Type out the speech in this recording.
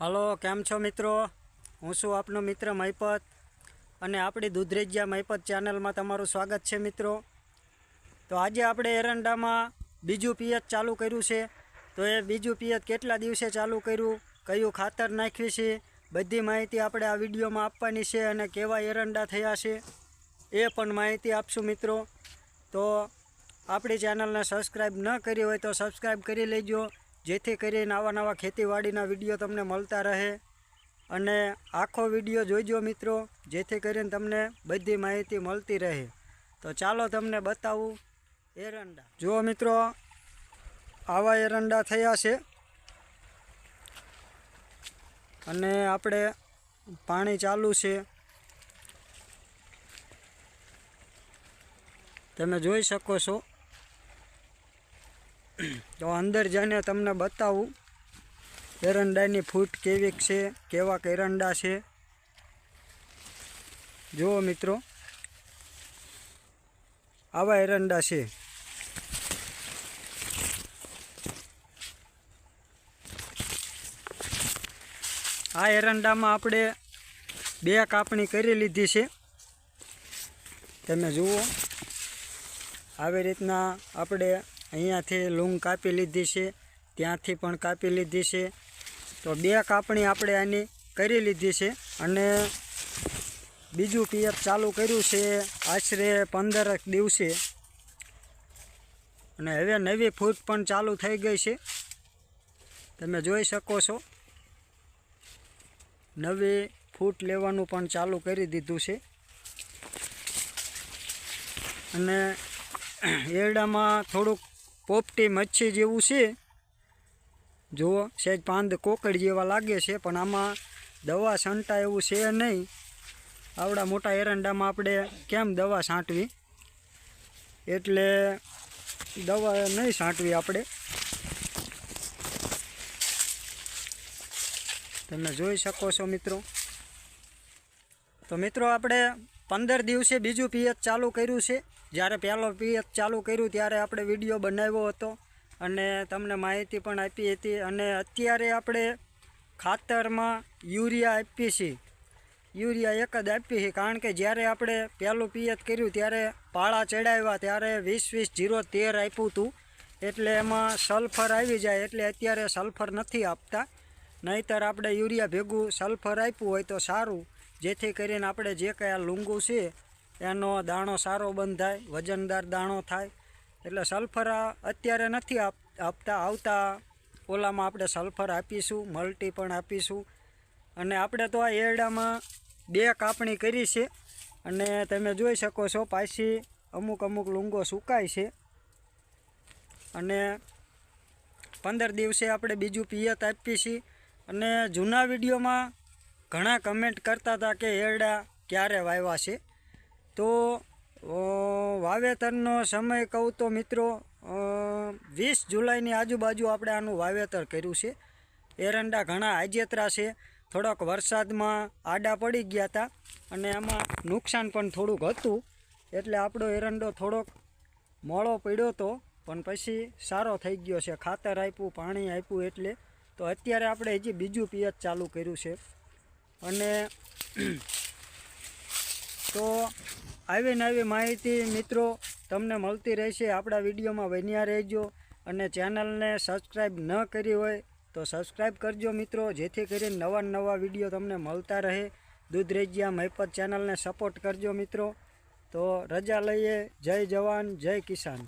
Hello, કેમ છો મિત્રો? હું છું આપનો મિત્ર મહિપત અને આપણી દૂધરેજિયા મહિપત ચેનલમાં તમારું સ્વાગત છે મિત્રો. તો આજે આપણે એરંડામાં બીજું પિયત ચાલુ કર્યું છે. તો એ બીજું પિયત કેટલા દિવસે ચાલુ કર્યું, કયું ખાતર નાખ્યું છે, બધી માહિતી આપણે આ વિડીયોમાં આપવાની છે અને કેવા એરંડા થયા છે એ પણ માહિતી આપશું મિત્રો. તો આપણી ચેનલને સબસ્ક્રાઈબ ન કરી હોય તો સબસ્ક્રાઈબ કરી લેજો. જેથી કરીને આવા નવા ખેતીવાડીના વીડિયો તમને મળતા રહે. અને આખો વીડિયો જોઈજો મિત્રો, જેથી કરીને તમને બધી માહિતી મળતી રહે. તો ચાલો તમને બતાવું એરંડા. જુઓ મિત્રો, આવા એરંડા થયા છે. અને આપણે પાણી ચાલુ છે. તમે જોઈ શકો છો. તો અંદર જઈને તમને બતાવું. એરંડાની ફૂટ કેવી છે, કેવા એરંડા છે. જુઓ મિત્રો. આવા એરંડા છે. આ એરંડામાં આપણે બે કાપણી કરી લીધી છે. તમે જુઓ. આવી રીતના આપણે અહીંયાથી લૂંગ કાપી લીધી છે, ત્યાંથી પણ કાપી લીધી છે. તો બે કાપણી આપણે આની કરી લીધી છે અને બીજું પીએફ ચાલુ કર્યું છે આશરે પંદરક દિવસે. અને હવે નવી ફૂટ પણ ચાલુ થઈ ગઈ છે. તમે જોઈ શકો છો. નવી ફૂટ લેવાનું પણ ચાલુ કરી દીધું છે. અને એરડામાં થોડુંક પોપટી મચ્છી જેવું છે. જુઓ સહેજ પાંદ કોકડ જેવા લાગે છે, પણ આમાં દવા છંટા એવું છે નહીં. આવડા મોટા એરંડામાં આપણે કેમ દવા છાંટવી? એટલે દવા નહીં છાંટવી આપણે. તમે જોઈ શકો છો મિત્રો. તો મિત્રો, આપણે પંદર દિવસે બીજું પિયત ચાલુ કર્યું છે. જ્યારે પહેલો પીએચ ચાલુ કર્યું ત્યારે આપણે વીડિયો બનાવ્યો હતો અને તમને માહિતી પણ આપી હતી અને અત્યારે આપણે ખાતરમાં યુરિયા આપીએ છીએ. યુરિયા એક જ આપીએ છીએ કારણ કે જ્યારે આપણે પહેલું પિયત કર્યું ત્યારે પાળા ચડાવ્યા ત્યારે વીસ વીસ જીરો તેર આપ્યું હતું. એટલે એમાં સલ્ફર આવી જાય એટલે અત્યારે સલ્ફર નથી આપતા. નહીંતર આપણે યુરિયા ભેગું સલ્ફર આપ્યું હોય તો સારું. જેથી કરીને આપણે જે આ લુંગુ છે એનો દાણો સારો બંધાય, વજનદાર દાણો થાય. એટલે સલ્ફર અત્યારે નથી આપ, આપતા, આવતા ઓલામાં આપણે સલ્ફર આપીશું, મલ્ટી પણ આપીશું. અને આપણે તો આ એરડામાં બે કાપણી કરી છે. અને તમે જોઈ શકો છો પાછી અમુક અમુક લૂંગો સુકાય છે. અને પંદર દિવસે આપણે બીજું પિયત આપીએ છીએ. અને જૂના વિડીયોમાં ઘણા કમેન્ટ કરતા હતા કે એરડા ક્યારે વાવ્યા છે. તો વાવેતરનો સમય કહું તો મિત્રો વીસ જુલાઈની આજુબાજુ આપણે આનું વાવેતર કર્યું છે. એરંડા ઘણા આજેતરા છે. થોડોક વરસાદમાં આડા પડી ગયા હતા અને એમાં નુકસાન પણ થોડુંક હતું. એટલે આપણો એરંડો થોડોક મોળો પડ્યો હતો પણ પછી સારો થઈ ગયો છે. ખાતર આપ્યું, પાણી આપ્યું એટલે. તો અત્યારે આપણે હજી બીજું પિયત ચાલુ કર્યું છે. અને તો આવી નવી માહિતી મિત્રો તમને મળતી રહેશે. આપણા વિડીયોમાં બન્યા રહેજો અને ચેનલને સબસ્ક્રાઈબ ન કરી હોય તો સબસ્ક્રાઈબ કરજો મિત્રો, જેથી કરીને નવા નવા વીડિયો તમને મળતા રહે. દૂધરેજિયા મહિપત ચેનલને સપોર્ટ કરજો મિત્રો. તો રજા લઈએ. જય જવાન, જય કિસાન.